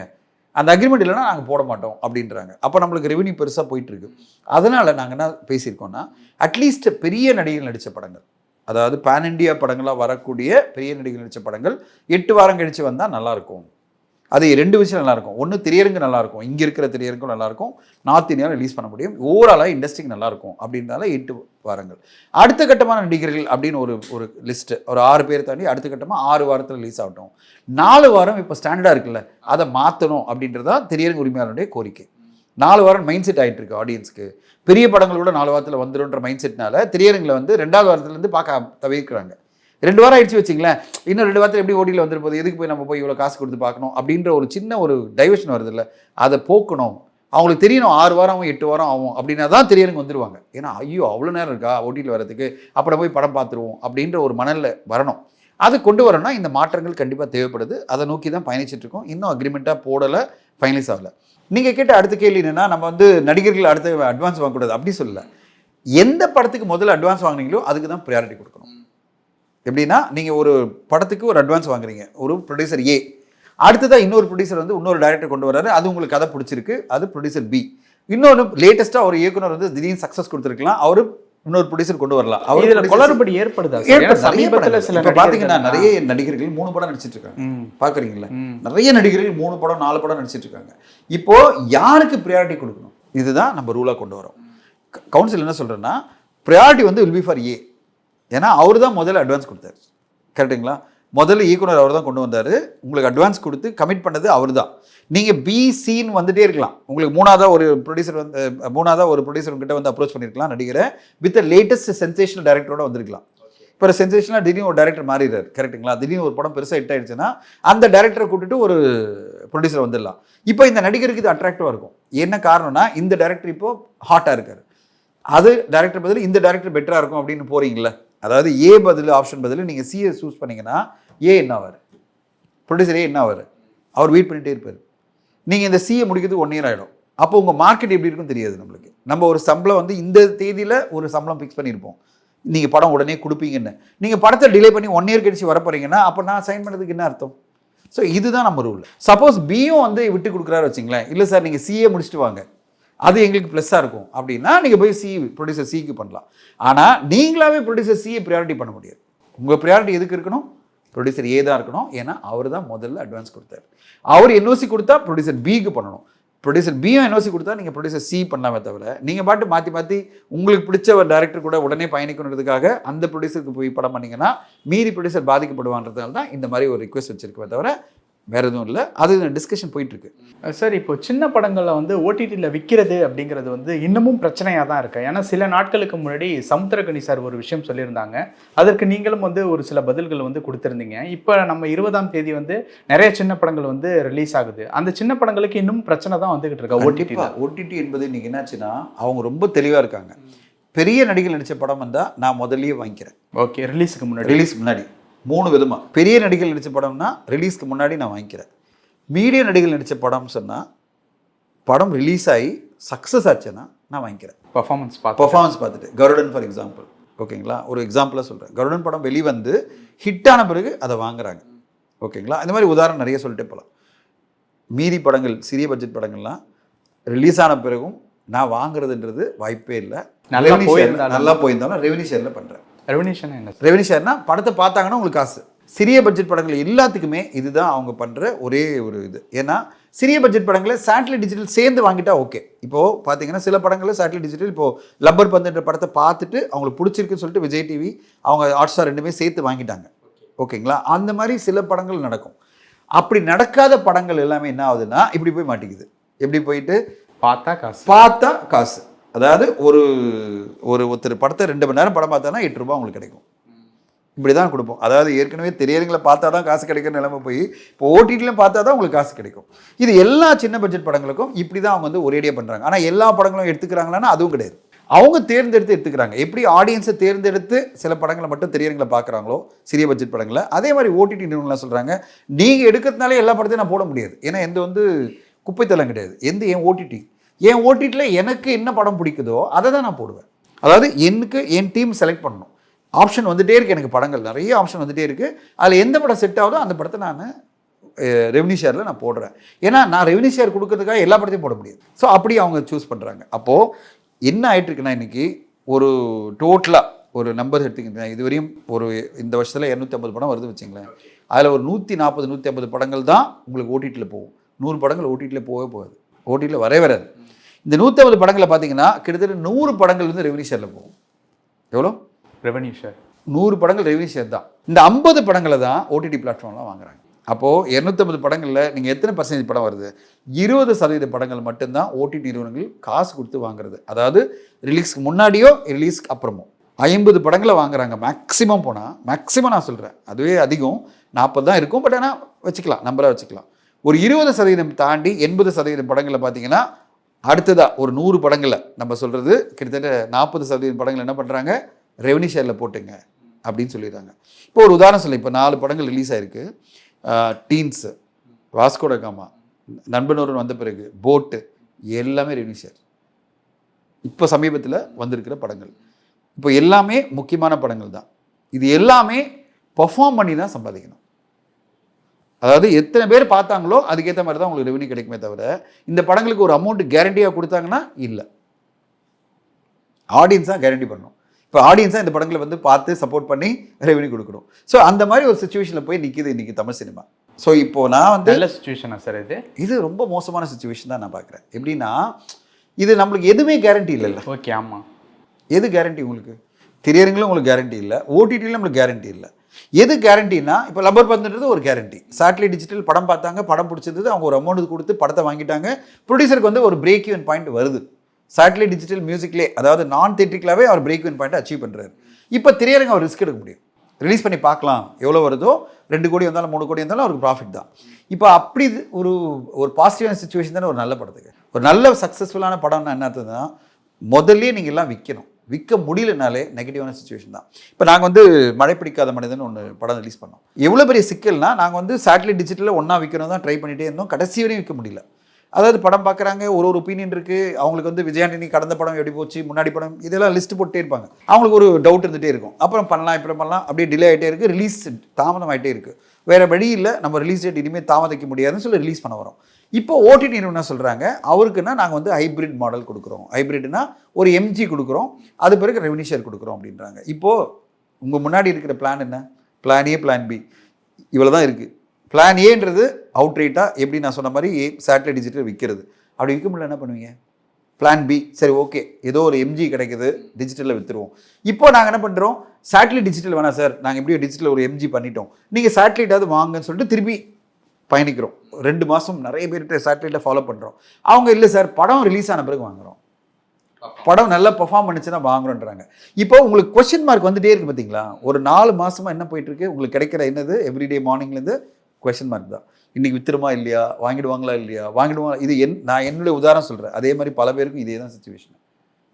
அந்த அக்ரிமெண்ட் இல்லைன்னா நாங்கள் போட மாட்டோம் அப்படின்றாங்க. அப்போ நம்மளுக்கு ரெவன்யூ பெருசாக போயிட்டுருக்கு. அதனால் நாங்கள் என்ன பேசியிருக்கோம்னா அட்லீஸ்ட் பெரிய நடிகர்கள் நடித்த படங்கள். அதாவது பேன் இண்டியா படங்களாக வரக்கூடிய பெரிய நடிகர்கள் நடித்த படங்கள் எட்டு வாரம் கழித்து வந்தால் நல்லாயிருக்கும் அது ரெண்டு விஷயம் நல்லாயிருக்கும். ஒன்று திரையரங்கு நல்லாயிருக்கும். இங்கே இருக்கிற திரையரங்கும் நல்லாயிருக்கும். நார்த் இந்தியாவில் ரிலீஸ் பண்ண முடியும். ஓவராலாக இண்டஸ்ட்ரிக்கு நல்லாயிருக்கும். அப்படின்றதால எட்டு வாரங்கள். அடுத்த கட்டமான நடிகர்கள் அப்படின்னு ஒரு ஒரு லிஸ்ட்டு ஒரு ஆறு பேர் தாண்டி அடுத்த கட்டமாக ஆறு வாரத்தில் ரிலீஸ் ஆகட்டும். நாலு வாரம் இப்போ ஸ்டாண்டர்டாக இருக்குல்ல. அதை மாற்றணும் அப்படின்றதா திரையரங்கு உரிமையாளருடைய கோரிக்கை. நாலு வாரம் மைண்ட் செட் ஆகிட்டு இருக்கு ஆடியன்ஸ்க்கு பெரிய படங்கள் கூட நாலு வாரத்தில் வந்துடும்ன்ற மைண்ட் செட்னால திரையரங்கில் வந்து ரெண்டாவது வாரத்துலேருந்து பார்க்க தவிர்க்கிறாங்க. ரெண்டு வாரம் ஆயிடுச்சு வச்சிங்களேன் இன்னும் ரெண்டு வாரத்தில் எப்படி ஓடியில் வந்துருப்போம் எதுக்கு போய் நம்ம போய் இவ்வளோ காசு கொடுத்து பார்க்கணும்? அப்படின்ற ஒரு சின்ன ஒரு டைவர்ஷன் வருது இல்லை அதை போக்கணும். அவங்களுக்கு தெரியணும் ஆறு வாரம் ஆகும் எட்டு வாரம் ஆகும் அப்படின்னா தான் திரையரங்கு வந்துடுவாங்க ஏன்னா ஐயோ அவ்வளோ நேரம் இருக்கா? ஓட்டியில் வரதுக்கு அப்புறம் போய் படம் பார்த்துருவோம் அப்படின்ற ஒரு மணலில் வரணும். அது கொண்டு வரணும்னா இந்த மாற்றங்கள் கண்டிப்பாக தேவைப்படுது. அதை நோக்கி தான் பயணிச்சுட்டு இருக்கோம். இன்னும் அக்ரிமெண்ட்டாக போடலை ஃபைனலைஸ் ஆகலை. நீங்கள் கேட்ட அடுத்த கேள்வி என்னென்னா நம்ம வந்து நடிகர்கள் அடுத்து அட்வான்ஸ் வாங்கக்கூடாது. அப்படி சொல்லலை. எந்த படத்துக்கு முதல்ல அட்வான்ஸ் வாங்குனீங்களோ அதுக்கு தான் ப்ரையாரிட்டி கொடுக்கணும். எப்படின்னா நீங்கள் ஒரு படத்துக்கு ஒரு அட்வான்ஸ் வாங்குறீங்க. ஒரு ப்ரொடியூசர் ஏ அடுத்ததாக இன்னொரு ப்ரொடியூசர் வந்து இன்னொரு டைரக்டர் கொண்டு வராரு அது உங்களுக்கு கதை பிடிச்சிருக்கு. அது ப்ரொடியூசர் பி இன்னொன்று லேட்டஸ்ட்டாக ஒரு இயக்குனர் வந்து திடீர்னு சக்ஸஸ் கொடுத்துருக்கலாம். அவர் இன்னொரு ப்ரொடியூசர் கொண்டு வரலாம். அவர் இதுல குளறுபடி ஏற்படுதா சமீபத்துல. சில இப்ப நடிகர்கள் நிறைய நடிகர்கள் மூணு படம் நடிச்சிட்டு இருக்காங்க. ம். நிறைய நடிகர்கள் மூணு படம் நாலு படம் நடிச்சிட்டு இருக்காங்க. இப்போ யாருக்கு ப்ரியாரிட்டி கொடுக்கணும்? இதுதான் நம்ம ரூலா கொண்டு வரோம். கவுன்சில் என்ன சொல்றேன்னா ப்ரியாரிட்டி வந்து வில் பி ஃபார் ஏ ஏன்னா அவர் தான் முதல்ல அட்வான்ஸ் கொடுத்தாரு. கரெக்ட்டுங்களா முதல்ல இயக்குனர் அவர் தான் கொண்டு வந்தாரு. உங்களுக்கு அட்வான்ஸ் கொடுத்து கமிட் பண்ணது அவர் தான் நீங்க பி சின்னு வந்துட்டே இருக்கலாம். உங்களுக்கு மூணாவதா ஒரு ப்ரொடியூசர் வந்து அஹ், மூணாவதா ஒரு ப்ரொடியூசர் கிட்ட வந்து அப்ரோச் பண்ணிருக்கலாம் நடிகரை. வித் லேட்டஸ்ட் சென்சேஷனல் டைரக்டரோட வந்திருக்கலாம். இப்போ சென்சேஷனாக திடீர்னு ஒரு டேரக்டர் மாறிடுறாரு. கரெக்ட்டுங்களா திடீர்னு ஒரு படம் பெருசாக ஹிட் ஆயிடுச்சுன்னா அந்த டேரக்டரை கூட்டிட்டு ஒரு ப்ரொடியூசர் வந்துடலாம். இப்போ இந்த நடிகருக்கு இது அட்ராக்டிவாக இருக்கும். என்ன காரணம்னா இந்த டேரக்டர் இப்போ ஹாட்டாக இருக்காரு. அது டேரக்டர் பதில் இந்த டேரக்டர் பெட்டராக இருக்கும் அப்படின்னு போறீங்களா அதாவது ஏ பதில் ஆப்ஷன் பதில் நீங்கள் சிஏ சூஸ் பண்ணீங்கன்னா ஏ என்ன ஆவார்? ப்ரொடியூசர் ஏ என்ன ஆவார்? அவர் வெயிட் பண்ணிகிட்டே இருப்பார். நீங்கள் இந்த சிஏ முடிக்கிறது ஒன் இயர் ஆகிடும் அப்போ உங்கள் மார்க்கெட் எப்படி இருக்குன்னு தெரியாது நம்மளுக்கு. நம்ம ஒரு சம்பளம் வந்து இந்த தேதியில் ஒரு சம்பளம் ஃபிக்ஸ் பண்ணியிருப்போம் நீங்கள் படம் உடனே கொடுப்பீங்கன்னு. நீங்கள் படத்தை டிலே பண்ணி ஒன் இயர் கழிச்சு வர போகிறீங்கன்னா அப்போ நான் சைன் பண்ணதுக்கு என்ன அர்த்தம்? ஸோ இதுதான் நம்ம ரூல் சப்போஸ் பியும் வந்து விட்டு கொடுக்குறாரு வச்சிங்களேன். இல்லை சார் நீங்கள் சிஏ முடிச்சுட்டு வாங்க. அது எங்களுக்கு ப்ளஸ்ஸாக இருக்கும். அப்படின்னா நீங்கள் போய் சி ப்ரொடியூசர் சிக்கு பண்ணலாம். ஆனால் நீங்களாவே ப்ரொடியூசர் சியை ப்ரியாரிட்டி பண்ண முடியாது. உங்கள் ப்ரியாரிட்டி எதுக்கு இருக்கணும்? ப்ரொடியூசர் ஏ தான் இருக்கணும். ஏன்னா அவர் தான் முதல்ல அட்வான்ஸ் கொடுத்தாரு. அவர் என்ஓசி கொடுத்தா ப்ரொடியூசர் பிக்கு பண்ணணும். ப்ரொடியூசர் பியும் என்ஓசி கொடுத்தா நீங்கள் ப்ரொடியூசர் சி பண்ணலாமே தவிர நீங்கள் பாட்டு மாற்றி மாற்றி உங்களுக்கு பிடிச்ச ஒரு டேரக்டர் கூட உடனே பயணிக்கணுன்றதுக்காக அந்த ப்ரொடியூசருக்கு போய் படம் பண்ணிங்கன்னா மீதி ப்ரொடியூசர் பாதிக்கப்படுவான்றதுனால தான் இந்த மாதிரி ஒரு ரிக்வெஸ்ட் வச்சிருக்கவே தவிர வேற எதுவும் இல்லை. அது டிஸ்கஷன் போயிட்டு இருக்கு சார் இப்போ சின்ன படங்கள்ல வந்து ஓடிடியில் விற்கிறது அப்படிங்கிறது வந்து இன்னமும் பிரச்சனையாக தான் இருக்கு. ஏன்னா சில நாட்களுக்கு முன்னாடி சமுத்திரகனி சார் ஒரு விஷயம் சொல்லியிருந்தாங்க. அதற்கு நீங்களும் வந்து ஒரு சில பதில்கள் வந்து கொடுத்துருந்தீங்க. இப்போ நம்ம இருபதாம் தேதி வந்து நிறைய சின்ன படங்கள் வந்து ரிலீஸ் ஆகுது. அந்த சின்ன படங்களுக்கு இன்னும் பிரச்சனை தான் வந்துகிட்டு இருக்கா ஓடிடியில் ஓடிடி என்பது இன்னைக்கு என்னாச்சுன்னா அவங்க ரொம்ப தெளிவா இருக்காங்க. பெரிய நடிகர் நடிச்ச படம் வந்தா நான் முதல்லயே வாங்கிக்கிறேன். ஓகே ரிலீஸுக்கு முன்னாடி. ரிலீஸ் முன்னாடி. மூணு விதமா. பெரிய நடிகர் நடிச்ச படம்னா ரிலீஸ்க்கு முன்னாடி நான் வாங்கிக்கிறேன். மீடிய நடிகர் நடிச்ச படம் சொன்னா படம் ரிலீஸ் ஆகி சக்ஸஸ் ஆச்சுன்னா நான் வாங்கிக்கிறேன். பர்ஃபார்மன்ஸ் பார்த்து பர்ஃபார்மன்ஸ் பார்த்துட்டு. கருடன் ஃபார் எக்ஸாம்பிள் ஓகேங்களா? ஒரு எக்ஸாம்பிளாக சொல்கிறேன் கருடன் படம் வெளிவந்து ஹிட்டான பிறகு அதை வாங்குறாங்க. ஓகேங்களா? இந்த மாதிரி உதாரணம் நிறைய சொல்லிட்டே போகலாம் மீதி படங்கள் சிறிய பட்ஜெட் படங்கள்லாம் ரிலீஸ் ஆன பிறகும் நான் வாங்குறதுன்றது வாய்ப்பே இல்லை. நல்லா போயிருந்தாலும். ரெவன்யூ ஷேரில் பண்ணுறேன் ரெவன்யூஷன் என்ன ரெவன்யூ ஷேர்னா படத்தை பார்த்தாங்கன்னா உங்களுக்கு காசு. சிறிய பட்ஜெட் படங்கள் எல்லாத்துக்குமே இதுதான் அவங்க பண்ணுற ஒரே ஒரு இது. ஏன்னா சிறிய பட்ஜெட் படங்களை சேட்டலைட் டிஜிட்டல் சேர்ந்து வாங்கிட்டா ஓகே இப்போ பார்த்தீங்கன்னா சில படங்களில் சேட்டலைட் டிஜிட்டல் இப்போ லப்பர் பந்துன்ற படத்தை பார்த்துட்டு அவங்களுக்கு பிடிச்சிருக்குன்னு சொல்லிட்டு விஜய் டிவி அவங்க ஹாட் ஸ்டார் ரெண்டுமே சேர்த்து வாங்கிட்டாங்க. ஓகேங்களா அந்த மாதிரி சில படங்கள் நடக்கும். அப்படி நடக்காத படங்கள் எல்லாமே என்ன ஆகுதுன்னா இப்படி போய் மாட்டிக்குது. எப்படி போயிட்டு? பார்த்தா காசு. பார்த்தா காசு. அதாவது ஒரு ஒரு ஒருத்தர் படத்தை ரெண்டு மணி நேரம் படம் பார்த்தானா எட்டு ரூபா உங்களுக்கு கிடைக்கும். இப்படி தான் கொடுப்போம். அதாவது ஏற்கனவே தெரியறவங்களை பார்த்தா தான் காசு கிடைக்கிற நிலைமை போய் இப்போ ஓடிடிலையும் பார்த்தா தான் உங்களுக்கு காசு கிடைக்கும். இது எல்லா சின்ன பட்ஜெட் படங்களுக்கும் இப்படி தான் அவங்க வந்து ஒரேடியாக பண்ணுறாங்க ஆனால் எல்லா படங்களும் எடுத்துக்கிறாங்களான்னா அதுவும் கிடையாது. அவங்க தேர்ந்தெடுத்து எடுத்துக்கிறாங்க. எப்படி ஆடியன்ஸை தேர்ந்தெடுத்து சில படங்களை மட்டும் தெரியறவங்களை பார்க்குறாங்களோ சிறிய பட்ஜெட் படங்களை அதே மாதிரி ஓடிடி நிறுவனம்லாம் சொல்கிறாங்க நீங்கள் எடுக்கிறதுனாலே எல்லா படத்தையும் நான் போட முடியாது. ஏன்னா எந்த வந்து குப்பைத்தலம் கிடையாது. எந்த ஏன் ஓடிடி என் ஓடிடியில் எனக்கு என்ன படம் பிடிக்குதோ அதை தான் நான் போடுவேன். அதாவது எனக்கு என் டீம் செலக்ட் பண்ணணும். ஆப்ஷன் வந்துகிட்டே இருக்குது எனக்கு படங்கள் நிறைய ஆப்ஷன் வந்துட்டே இருக்குது அதில் எந்த படம் செட் ஆகுதோ அந்த படத்தை நான் ரெவன்யூ ஷேரில் நான் போடுறேன். ஏன்னா நான் ரெவன்யூ ஷேர் கொடுக்கறதுக்காக எல்லா படத்தையும் போட முடியாது. ஸோ அப்படி அவங்க சூஸ் பண்ணுறாங்க அப்போது என்ன ஆகிட்டுருக்குன்னா இன்றைக்கி ஒரு டோட்டலாக ஒரு நம்பர் எடுத்துக்கிட்டேன் இதுவரையும் ஒரு இந்த வருஷத்தில் இரநூத்தி ஐம்பது படம் வருது வச்சுங்களேன். அதில் ஒரு நூற்றி நாற்பது நூற்றி ஐம்பது படங்கள் தான் உங்களுக்கு ஓடிடியில் போகும். நூறு படங்கள் ஓடிடியில் போகவே போகாது. ஓடிடியில் வரவே வராது. இந்த நூற்றி ஐம்பது படங்களை பார்த்தீங்கன்னா கிட்டத்தட்ட நூறு படங்கள் வந்து ரெவன்யூ ஷேரில் போகும். எவ்வளோ? ரெவன்யூ ஷேர் நூறு படங்கள் ரெவன்யூ ஷேர் தான். இந்த ஐம்பது படங்களை தான் ஓடிடி பிளாட்ஃபார்ம்லாம் வாங்குறாங்க. அப்போது இரநூத்தம்பது படங்களில் நீங்கள் எத்தனை பர்சன்டேஜ் படம் வருது? இருபது சதவீத படங்கள் மட்டும்தான் ஓடிடி நிறுவனங்கள் காசு கொடுத்து வாங்குறது. அதாவது ரிலீஸ்க்கு முன்னாடியோ ரிலீஸ்க்கு அப்புறமோ. ஐம்பது படங்களை வாங்குறாங்க. மேக்ஸிமம் போனால் மேக்ஸிமம் நான் சொல்கிறேன் அதுவே அதிகம். நாற்பது தான் இருக்கும். பட் ஆனால் வச்சுக்கலாம். நம்பராக வச்சுக்கலாம். ஒரு இருபது சதவீதம் தாண்டி எண்பது சதவீதம் படங்களை பார்த்தீங்கன்னா அடுத்ததாக ஒரு நூறு படங்களை நம்ம சொல்கிறது கிட்டத்தட்ட நாற்பது சதவீதம் படங்கள் என்ன பண்ணுறாங்க ரெவன்யூ ஷேரில் போட்டுங்க அப்படின்னு சொல்லிடுறாங்க. இப்போ ஒரு உதாரணம் சொல்லி இப்போ நாலு படங்கள் ரிலீஸ் ஆயிருக்கு. டீன்ஸு வாஸ்கோட காமா நண்பன் வந்த பிறகு போட்டு எல்லாமே ரெவன்யூ ஷேர் இப்போ சமீபத்தில் வந்திருக்கிற படங்கள். இப்போ எல்லாமே முக்கியமான படங்கள் தான். இது எல்லாமே பர்ஃபார்ம் பண்ணி தான் சம்பாதிக்கணும். அதாவது எத்தனை பேர் பார்த்தாங்களோ அதுக்கேற்ற மாதிரி தான் உங்களுக்கு ரெவன்யூ கிடைக்குமே தவிர இந்த படங்களுக்கு ஒரு அமௌண்ட் கேரண்டியாக கொடுத்தாங்கன்னா இல்லை. ஆடியன்ஸ் தான் கேரண்டி பண்ணணும். இப்போ ஆடியன்ஸ் தான் இந்த படங்களை வந்து பார்த்து சப்போர்ட் பண்ணி ரெவன்யூ கொடுக்கணும். ஸோ அந்த மாதிரி ஒரு சுச்சுவேஷனில் போய் நிற்கிது இன்னைக்கு தமிழ் சினிமா. ஸோ இப்போ நான் வந்து நல்ல சுச்சுவேஷனா சார் இது? இது ரொம்ப மோசமான சுச்சுவேஷன் தான் நான் பார்க்குறேன். எப்படின்னா இது நம்மளுக்கு எதுவுமே கேரண்டி இல்லைல்ல. ஓகே ஆமா. எது கேரண்டி உங்களுக்கு? திரையரங்களும் உங்களுக்கு கேரண்டி இல்லை. ஓடிடியில் நம்மளுக்கு கேரண்டி இல்லை. எது கேரண்டினா இப்போ லப்பர் பந்துன்றது ஒரு கேரண்டி சேட்டலைட் டிஜிட்டல் படம் பார்த்தாங்க படம் பிடிச்சிருந்தது அவங்க ஒரு அமௌண்ட் கொடுத்து படத்தை வாங்கிட்டாங்க. ப்ரொடியூசருக்கு வந்து ஒரு பிரேக் ஈவன் பாயிண்ட் வருது. சேட்டலைட் டிஜிட்டல் மியூசிக்லே அதாவது நான் தேட்ரிக்கலாகவே அவர் பிரேக் ஈவன் பாயிண்ட் அச்சீவ் பண்ணுறாரு இப்போ திரையரங்க அவர் ரிஸ்க் எடுக்க முடியும். ரிலீஸ் பண்ணி பார்க்கலாம் எவ்வளோ வருதோ ரெண்டு கோடி வந்தாலும் மூணு கோடி வந்தாலும் அவருக்கு ப்ராஃபிட் தான். இப்போ அப்படி இது ஒரு ஒரு பாசிட்டிவான சுச்சுவேஷன் தானே ஒரு நல்ல படத்துக்கு. ஒரு நல்ல சக்ஸஸ்ஃபுல்லான படம்னா என்ன அர்த்தம்னா முதல்லயே நீங்கள் எல்லாம் விற்கணும் விற்க முடியலனாலே நெகட்டிவான சுச்சுவேஷன் தான். இப்போ நாங்கள் வந்து மழை பிடிக்காத மனிதன் ஒன்று படம் ரிலீஸ் பண்ணோம். எவ்வளோ பெரிய சிக்கல்னா நாங்கள் வந்து சேட்டலைட் டிஜிட்டலில் ஒன்றா விற்கணும் தான் ட்ரை பண்ணிகிட்டே இருந்தோம். கடைசி வரையும் விற்க முடியல. அதாவது படம் பார்க்குறாங்க ஒரு ஒரு ஒப்பீனியன் இருக்குது அவங்களுக்கு வந்து விஜயாண்டினி கடந்த படம் எப்படி போச்சு முன்னாடி படம் இதெல்லாம் லிஸ்ட் போட்டே இருப்பாங்க. அவங்களுக்கு ஒரு டவுட் இருந்துகிட்டே இருக்கும். அப்புறம் பண்ணலாம் இப்படி பண்ணலாம் அப்படியே டிலே ஆகிட்டே இருக்குது ரிலீஸ் தாமதம் ஆகிட்டே இருக்குது வேறு வழி இல்லை. நம்ம ரிலீஸ் டேட் இனிமேல் தாமதிக்க முடியாதுன்னு சொல்லி ரிலீஸ் பண்ண வரோம். இப்போ ஓடிடி நிறுவனம் சொல்கிறாங்க அவருக்குன்னா நாங்கள் வந்து ஹைப்ரிட் மாடல் கொடுக்குறோம். ஹைப்ரிட்னா ஒரு எம்ஜி கொடுக்குறோம். அது பிறகு ரெவன்யூ ஷேர் கொடுக்குறோம் அப்படின்றாங்க. இப்போது உங்கள் முன்னாடி இருக்கிற பிளான் என்ன? பிளான் ஏ பிளான் பி இவ்வளோ தான் இருக்குது பிளான் ஏன்றது அவுட்ரேட்டாக எப்படி நான் சொன்ன மாதிரி ஏ சேட்டலைட் டிஜிட்டல் விற்கிறது அப்படி விற்க முடியல என்ன பண்ணுவீங்க? பிளான் பி சரி ஓகே ஏதோ ஒரு எம்ஜி கிடைக்குது. டிஜிட்டலில் விற்றுருவோம் இப்போ நாங்கள் என்ன பண்ணுறோம் சேட்டலைட் டிஜிட்டல் வேணாம் சார் நாங்கள் எப்படியோ டிஜிட்டல் ஒரு எம்ஜி பண்ணிட்டோம். நீங்கள் சேட்டலைட்டாவது வாங்கன்னு சொல்லிட்டு திருப்பி பயணிக்கிறோம். ரெண்டு மாதம் நிறைய பேர்கிட்ட சேட்டலைட்டில் ஃபாலோ பண்ணுறோம் அவங்க இல்லை சார் படம் ரிலீஸ் ஆன பிறகு வாங்குறோம். படம் நல்லா பெர்ஃபார்ம் பண்ணுச்சுன்னா வாங்குறோன்றாங்க இப்போ உங்களுக்கு கொஸ்டின் மார்க் வந்துட்டே இருக்கு பார்த்தீங்களா ஒரு நாலு மாசமா என்ன போயிட்டு இருக்கு உங்களுக்கு கிடைக்கிற என்னது? எவ்ரிடே மார்னிங்லேருந்து கொஸ்டின் மார்க் தான். இன்னைக்கு வித்துருமா இல்லையா? வாங்கிடுவாங்களா இல்லையா? வாங்கிடுவாங்க இது என் நான் என்னுடைய உதாரணம் சொல்கிறேன் அதே மாதிரி பல பேருக்கும் இதே தான் சுச்சுவேஷன்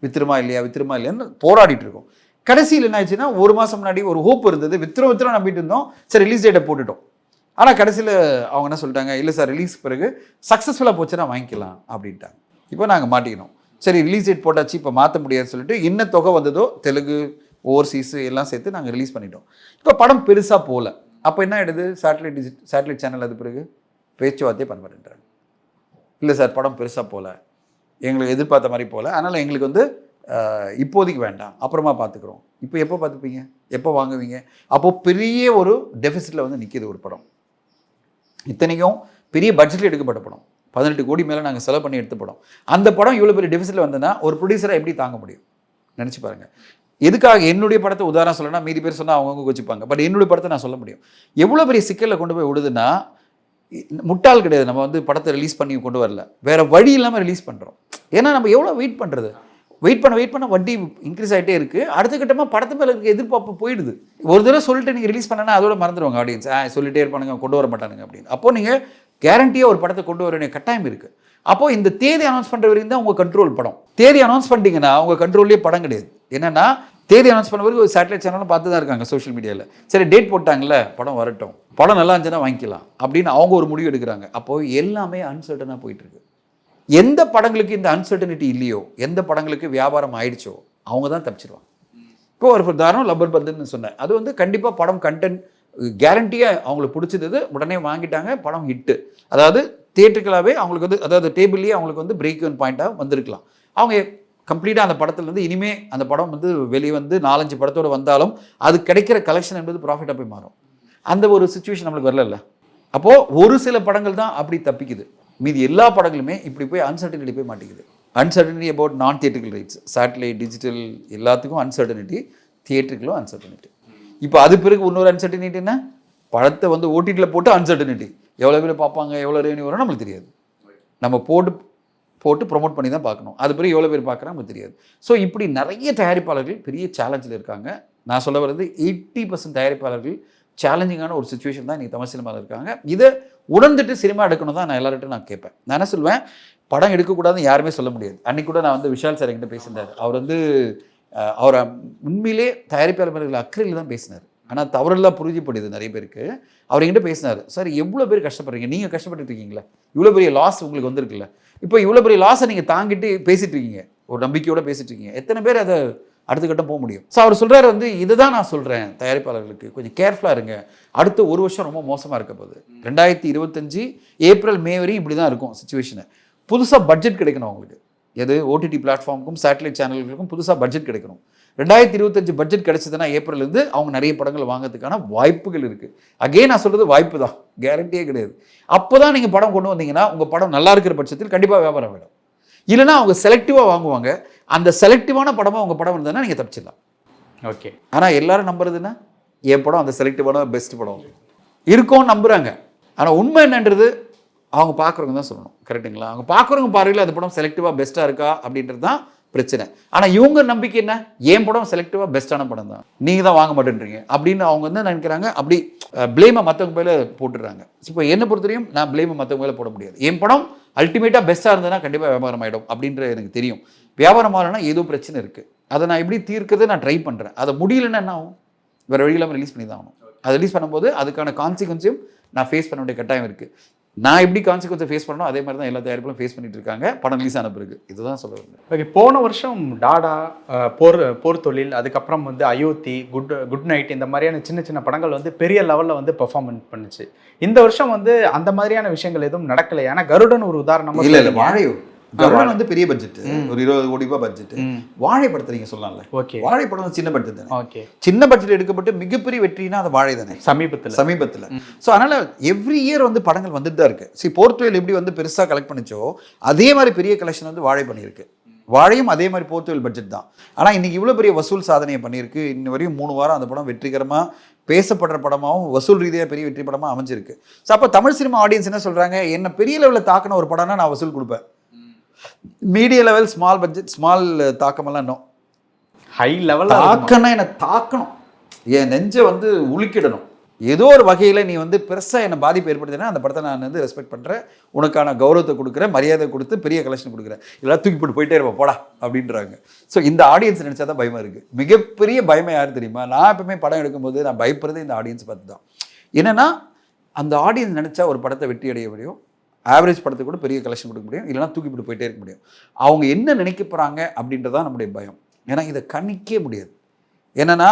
வித்துருமா இல்லையா? வித்துருமா இல்லையான்னு போராடிட்டு இருக்கோம். கடைசியில் என்ன ஆச்சுன்னா ஒரு மாதம் முன்னாடி ஒரு ஹோப் இருந்தது. வித்துரும் வித்துரும் நம்பிட்டு இருந்தோம். சரி ரிலீஸ் டேட்டை போட்டுட்டோம். ஆனால் கடைசியில் அவங்க என்ன சொல்லிட்டாங்க இல்லை சார் ரிலீஸ் பிறகு சக்ஸஸ்ஃபுல்லாக போச்சுன்னா வாங்கிக்கலாம் அப்படின்ட்டாங்க. இப்போ நாங்கள் மாட்டிக்கணும். சரி ரிலீஸ் டேட் போட்டாச்சு இப்போ மாற்ற முடியாதுன்னு சொல்லிட்டு என்ன தொகை வந்ததோ தெலுங்கு ஓவர்சீஸு எல்லாம் சேர்த்து நாங்கள் ரிலீஸ் பண்ணிட்டோம். இப்போ படம் பெருசாக போகல அப்போ என்ன ஆயிடுது? சேட்டலைட் டிஜிட் சேட்டலைட் சேனல் அது பிறகு பேச்சுவார்த்தையே பண்ண மாட்டேன்றாங்க. இல்லை சார் படம் பெருசாக போகல எங்களுக்கு எதிர்பார்த்த மாதிரி போகல அதனால் எங்களுக்கு வந்து இப்போதைக்கு வேண்டாம். அப்புறமா பார்த்துக்குறோம் இப்போ எப்போ பார்த்துப்பீங்க எப்போ வாங்குவீங்க? அப்போது பெரிய ஒரு டெஃபிசிட்டில் வந்து நிற்கிது ஒரு படம். இத்தனைக்கும் பெரிய பட்ஜெட்டில் எடுக்கப்பட்ட படம். பதினெட்டு கோடி மேலே நாங்கள் செலவு பண்ணி எடுத்த படம். அந்த படம் இவ்வளோ பெரிய டெபிசிட்டில் வந்ததுன்னா ஒரு ப்ரொடியூசரை எப்படி தாங்க முடியும்? நினச்சி பாருங்கள் எதுக்காக என்னுடைய படத்தை உதாரணம் சொல்லணும்னா மீதி பேர் சொன்னால் அவங்கவுங்க வச்சுப்பாங்க பட் என்னுடைய படத்தை நான் சொல்ல முடியும். எவ்வளோ பெரிய சிக்கலில் கொண்டு போய் விடுதுன்னா முட்டாள் கிடையாது. நம்ம வந்து படத்தை ரிலீஸ் பண்ணி கொண்டு வரல. வேறு வழி இல்லாமல் ரிலீஸ் பண்ணுறோம் ஏன்னா நம்ம எவ்வளோ வெயிட் பண்ணுறது வெயிட் பண்ண வெயிட் பண்ண வட்டி இன்க்ரீஸ் ஆகிட்டே இருக்குது அடுத்த கட்டமாக படத்து மேலே இருக்க எதிர்பார்ப்பு போயிடுது. ஒரு தடவை சொல்லிட்டு நீங்கள் ரிலீஸ் பண்ணனா அதோட மறந்துடுவாங்க ஆடியன்ஸ் ஆ சொல்லிட்டே இருப்பானுங்க கொண்டு வர மாட்டானுங்க அப்படின்னு. அப்போ நீங்கள் கேரண்டியாக ஒரு படத்தை கொண்டு வர வேண்டிய கட்டாயம் இருக்குது அப்போது இந்த தேதி அனௌன்ஸ் பண்ணுற வரைக்கும் தான் உங்கள் கண்ட்ரோல் படம். தேதி அனௌன்ஸ் பண்ணிட்டீங்கன்னா உங்கள் கண்ட்ரோல்லே படம் கிடையாது. என்னன்னா தேதி அனௌன்ஸ் பண்ண வரைக்கும் ஒரு சேட்டலைட் சேனலும் பார்த்து தான் இருக்காங்க சோஷியல் மீடியாவில் சரி டேட் போட்டாங்கல்ல படம் வரட்டும். படம் நல்லா இருந்துச்சுன்னா வாங்கிக்கலாம் அப்படின்னு அவங்க ஒரு முடிவு எடுக்கிறாங்க. அப்போ எல்லாமே அன்சர்டனாக போயிட்டுருக்கு எந்த படங்களுக்கு இந்த அன்சர்டனிட்டி இல்லையோ எந்த படங்களுக்கு வியாபாரம் ஆயிடுச்சோ அவங்க தான் தப்பிச்சிருவாங்க. இப்போ ஒரு உதாரணம் லப்பர் பந்துன்னு சொன்னேன். அது வந்து கண்டிப்பாக படம் கண்டென்ட் கேரண்டியாக அவங்களுக்கு பிடிச்சது. உடனே வாங்கிட்டாங்க படம் ஹிட்டு அதாவது தியேட்டருக்களாகவே அவங்களுக்கு வந்து அதாவது டேபிள்லேயே அவங்களுக்கு வந்து பிரேக் ஒன் பாயிண்ட்டாக வந்திருக்கலாம். அவங்க கம்ப்ளீட்டாக அந்த படத்துலேருந்து இனிமே அந்த படம் வந்து வெளியே வந்து நாலஞ்சு படத்தோடு வந்தாலும் அது கிடைக்கிற கலெக்ஷன் என்பது ப்ராஃபிட்டாக போய் மாறும். அந்த ஒரு சுச்சுவேஷன் நம்மளுக்கு வரல அப்போது ஒரு சில படங்கள் தான் அப்படி தப்பிக்குது. மீதி எல்லா படங்களுமே இப்படி போய் அன்சர்டனிட்டி போய் மாட்டேங்குது அன்சர்டனிட்டி அபவுட் நான் தியேட்டர்கள் ரைட்ஸ் சேட்டலைட் டிஜிட்டல் எல்லாத்துக்கும் அன்சர்டனிட்டி தியேட்டருக்கும் அன்சர்டனிட்டி இப்போ அது பிறகு இன்னொரு அன்சர்டனிட்டி என்ன? படத்தை வந்து ஓடிடியில் போட்டு அன்சர்டனிட்டி எவ்வளோ பேர் பார்ப்பாங்க எவ்வளோ ரெவன்யூ வரும் நம்மளுக்கு தெரியாது. நம்ம போட்டு போட்டு ப்ரொமோட் பண்ணி தான் பார்க்கணும். அது பிறகு எவ்வளோ பேர் பார்க்குறாங்க நமக்கு தெரியாது. ஸோ இப்படி நிறைய தயாரிப்பாளர்கள் பெரிய சேலஞ்சில் இருக்காங்க. நான் சொல்ல வர்றது எயிட்டி பர்சன்ட் தயாரிப்பாளர்கள் சேலஞ்சிங்கான ஒரு சுச்சுவேஷன் தான் இன்றைக்கி தமிழ் சினிமாவில் இருக்காங்க. இதை உணர்ந்துட்டு சினிமா எடுக்கணும் தான் நான் எல்லார்ட்டும் நான் கேட்பேன். நான் என்ன சொல்லுவேன் படம் எடுக்கக்கூடாதுன்னு யாருமே சொல்ல முடியாது. அன்னைக்கு கூட நான் வந்து விஷால் சார் என்கிட்ட பேசியிருந்தார். அவர் வந்து அவரை உண்மையிலே தயாரிப்பாளர்கள் அக்கறையில் தான் பேசினார். ஆனால் தவறெல்லாம் புரிஞ்சுப்படுது நிறைய பேருக்கு. அவர் என்கிட்ட பேசினார் சார் எவ்வளோ பேர் கஷ்டப்படுறீங்க? நீங்கள் கஷ்டப்பட்டுட்டு இருக்கீங்களா இவ்வளோ பெரிய லாஸ் உங்களுக்கு வந்திருக்குல்ல. இப்போ இவ்வளோ பெரிய லாஸை நீங்கள் தாங்கிட்டு பேசிட்டு இருக்கீங்க. ஒரு நம்பிக்கையோடு பேசிட்டு இருக்கீங்க. எத்தனை பேர் அதை அடுத்த கட்டம் போக முடியும். ஸோ அவர் சொல்கிறார் வந்து இதுதான் நான் சொல்கிறேன் தயாரிப்பாளர்களுக்கு கொஞ்சம் கேர்ஃபுல்லாக இருங்க. அடுத்த ஒரு வருஷம் ரொம்ப மோசமாக இருக்க போகுது. ரெண்டாயிரத்தி இருபத்தஞ்சி ஏப்ரல் மே வரையும் இப்படி தான் இருக்கும் சுச்சுவேஷனு புதுசாக பட்ஜெட் கிடைக்கணும் அவங்களுக்கு. எது? ஓடிடி பிளாட்ஃபார்முக்கும் சேட்டலைட் சேனல்களுக்கும் புதுசாக பட்ஜெட் கிடைக்கணும். ரெண்டாயிரத்தி இருபத்தஞ்சு பட்ஜெட் கிடைச்சதுன்னா ஏப்ரல்லேருந்து அவங்க நிறைய படங்கள் வாங்குறதுக்கான வாய்ப்புகள் இருக்குது அகைன் நான் சொல்கிறது வாய்ப்பு தான். கேரண்டியே கிடையாது. அப்போ தான் நீங்கள் படம் கொண்டு வந்தீங்கன்னா உங்கள் படம் நல்லா இருக்கிற பட்சத்தில் கண்டிப்பாக வியாபாரம் வேணும் இல்லைன்னா அவங்க செலக்டிவாக வாங்குவாங்க. அந்த செலக்டிவான படமாக உங்கள் படம் இருந்ததுன்னா நீங்கள் தப்பிச்சிடலாம். ஓகே ஆனால் எல்லாரும் நம்புறதுன்னா என் படம் அந்த செலக்டிவான பெஸ்ட் படம் இருக்கும்னு நம்புறாங்க. ஆனால் உண்மை என்னன்றது அவங்க பார்க்குறவங்க தான் சொல்லணும். கரெக்ட்டுங்களா அவங்க பார்க்குறவங்க பார்வையில் அந்த படம் செலக்டிவாக பெஸ்ட்டாக இருக்கா அப்படின்றது தான் பிரச்சனை. ஆனால் இவங்க நம்பிக்கை என்ன? என் படம் செலக்டிவாக பெஸ்ட்டான படம் தான். நீங்கள் தான் வாங்க மாட்டேன்றீங்க. அப்படின்னு அவங்க வந்து நினைக்கிறாங்க. அப்படி ப்ளேமை மற்றவங்க மேலே போட்டுடுறாங்க. இப்போ என்னை பொறுத்தவரையும் நான் ப்ளேமை மற்றவங்க மேலே போட முடியாது. என் படம் அல்டிமேட்டாக பெஸ்ட்டாக இருந்ததுன்னா கண்டிப்பாக வியாபாரம் ஆகிடும் அப்படின்ற எனக்கு தெரியும். வியாபாரம் ஆகலைன்னா ஏதோ பிரச்சனை இருக்குது அதை நான் எப்படி தீர்க்கறதை நான் ட்ரை பண்ணுறேன் அதை முடியலன்னா என்ன ஆகும்? வேறு வழி இல்லாமல் ரிலீஸ் பண்ணி தான் ஆகணும் அதை ரிலீஸ் பண்ணும்போது அதுக்கான கான்சிக்வன்ஸையும் நான் ஃபேஸ் பண்ண வேண்டிய கட்டாயம் இருக்குது நான் எப்படி கான்சிக்வன்ஸை ஃபேஸ் பண்ணணும் அதே மாதிரி தான் எல்லா தயாரிப்புகளும் ஃபேஸ் பண்ணிட்டு இருக்காங்க. படம் ரிலீஸ் ஆன பிறகு. இதுதான் சொல்ல வரேன் ஓகே போன வருஷம் டாடா போர் போர் தொழில் அதுக்கப்புறம் வந்து அயோத்தி குட் குட் நைட் இந்த மாதிரியான சின்ன சின்ன படங்கள் வந்து பெரிய லெவலில் வந்து பெர்ஃபார்மன்ஸ் பண்ணுச்சு. இந்த வருஷம் வந்து அந்த மாதிரியான விஷயங்கள் எதுவும் நடக்கல ஏன்னா கருடன் ஒரு உதாரணமா இல்லை இல்லை சொல்றீங்க. கருடன் வந்து பெரிய பட்ஜெட் ஒரு இருபது கோடி ரூபாய் பட்ஜெட் ம். வாழை படத்தை நீங்கள் சொல்லலாம்ல. ஓகே. வாழை படம் வந்து சின்ன பட்ஜெட் தானே. சின்ன பட்ஜெட் எடுக்கப்பட்டு மிகப்பெரிய வெற்றினா அது வாழை தானே. சமீபத்தில். சமீபத்தில். ஸோ அதனால எவ்ரி இயர் வந்து படங்கள் வந்துட்டு தான் இருக்கு. சி போர்த்துவேல் எப்படி வந்து பெருசாக கலெக்ட் பண்ணிச்சோ அதே மாதிரி பெரிய கலெக்ஷன் வந்து வாழை பண்ணியிருக்கு. வாழையும் அதே மாதிரி போர்த்துவேல் பட்ஜெட் தான். ஆனால் இன்னைக்கு இவ்வளோ பெரிய வசூல் சாதனையை பண்ணியிருக்கு. இன்ன வரையும் மூணு வாரம் அந்த படம் வெற்றிகரமாக பேசப்படுற படமாகவும் வசூல் ரீதியாக பெரிய வெற்றி படமாக அமைஞ்சிருக்கு. ஸோ அப்போ தமிழ் சினிமா ஆடியன்ஸ் என்ன சொல்கிறாங்க என்ன பெரிய லெவலில் தாக்கின ஒரு படம்னா நான் வசூல் கொடுப்பேன். Medium level small budget small தாக்கமெல்லாம் இன்னும். ஹை லெவலில் தாக்கணும் என்னை தாக்கணும். என் நெஞ்சை வந்து உலுக்கிடணும். ஏதோ ஒரு வகையில் நீ வந்து பெருசாக என்னை பாதிப்பு ஏற்படுத்தினா அந்த படத்தை நான் வந்து ரெஸ்பெக்ட் பண்ணுறேன் உனக்கான கௌரவத்தை கொடுக்குறேன் மரியாதை கொடுத்து பெரிய கலெக்ஷன் கொடுக்குறேன். இதெல்லாம் தூக்கி போட்டு போயிட்டே இருப்பேன் போடா அப்படின்றாங்க. ஸோ இந்த ஆடியன்ஸ் நினச்சா தான் பயமாக இருக்குது மிகப்பெரிய பயமை யார் தெரியுமா? நான் எப்பவுமே படம் எடுக்கும்போது நான் பயப்படுறது இந்த ஆடியன்ஸ் பார்த்து தான் என்னன்னா அந்த ஆடியன்ஸ் நினச்சா ஒரு படத்தை வெற்றி அடைய முடியும். ஆவரேஜ் படத்துக்கு கூட பெரிய கலெக்ஷன் கொடுக்க முடியும். இல்லைனா தூக்கி போட்டு போயிட்டே இருக்க முடியும். அவங்க என்ன நினைக்க போகிறாங்க அப்படின்றதான் நம்முடைய பயம். ஏன்னா இதை கணிக்கவே முடியாது. என்னென்னா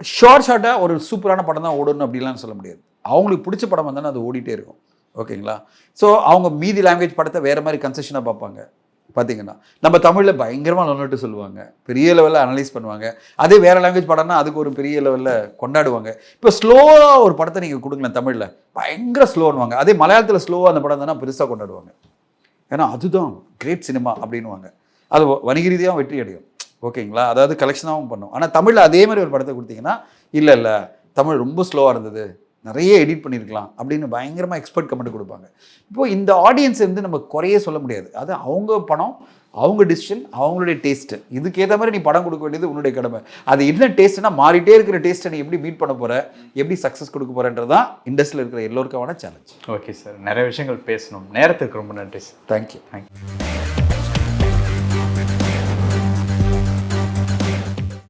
ஷார்ட் ஷார்ட்டாக ஒரு சூப்பரான படம் தான் ஓடணும் அப்படிலாம் சொல்ல முடியாது. அவங்களுக்கு பிடிச்ச படம் வந்தாலும் அது ஓடிட்டே இருக்கும். ஓகேங்களா? ஸோ அவங்க மீதி லாங்குவேஜ் படத்தை வேறு மாதிரி கன்செஷனாக பார்ப்பாங்க. பார்த்தீங்கன்னா நம்ம தமிழில் பயங்கரமாக நொன்னுட்டு சொல்லுவாங்க. பெரிய லெவலில் அனலைஸ் பண்ணுவாங்க. அதே வேறு லாங்குவேஜ் படம்னா அதுக்கு ஒரு பெரிய லெவலில் கொண்டாடுவாங்க. இப்போ ஸ்லோவாக ஒரு படத்தை நீங்கள் கொடுங்களேன் தமிழில். பயங்கர ஸ்லோன்னுவாங்க அதே மலையாளத்தில் ஸ்லோவாக அந்த படம் தானே பெருசாக கொண்டாடுவாங்க. ஏன்னா அதுதான் கிரேட் சினிமா அப்படின்னுவாங்க. அது வ- வணிக ரீதியாகவும் வெற்றி அடையும். ஓகேங்களா? அதாவது கலெக்ஷனாகவும் பண்ணும். ஆனால் தமிழில் அதே மாதிரி ஒரு படத்தை கொடுத்தீங்கன்னா இல்லை இல்லை. தமிழ் ரொம்ப ஸ்லோவாக இருந்தது. நிறைய எடிட் பண்ணியிருக்கலாம் அப்படின்னு பயங்கரமாக எக்ஸ்பர்ட் கமெண்ட் கொடுப்பாங்க. இப்போ இந்த ஆடியன்ஸ் வந்து நம்ம குறையே சொல்ல முடியாது. அது அவங்க படம் அவங்க டிசிஷன் அவங்களுடைய டேஸ்ட்டு இதுக்கேற்ற மாதிரி நீ படம் கொடுக்க வேண்டியது உன்னுடைய கடமை. அது என்ன டேஸ்ட்னா மாறிட்டே இருக்கிற டேஸ்ட்டை நீ எப்படி மீட் பண்ண போற எப்படி சக்ஸஸ் கொடுக்க போறன்றதான் இண்டஸ்ட்ரியில் இருக்கிற எல்லோருக்கான சேலஞ்ச் ஓகே சார் நிறைய விஷயங்கள் பேசணும். நேரத்துக்கு ரொம்ப நன்றி சார் தேங்க்யூ தேங்க்யூ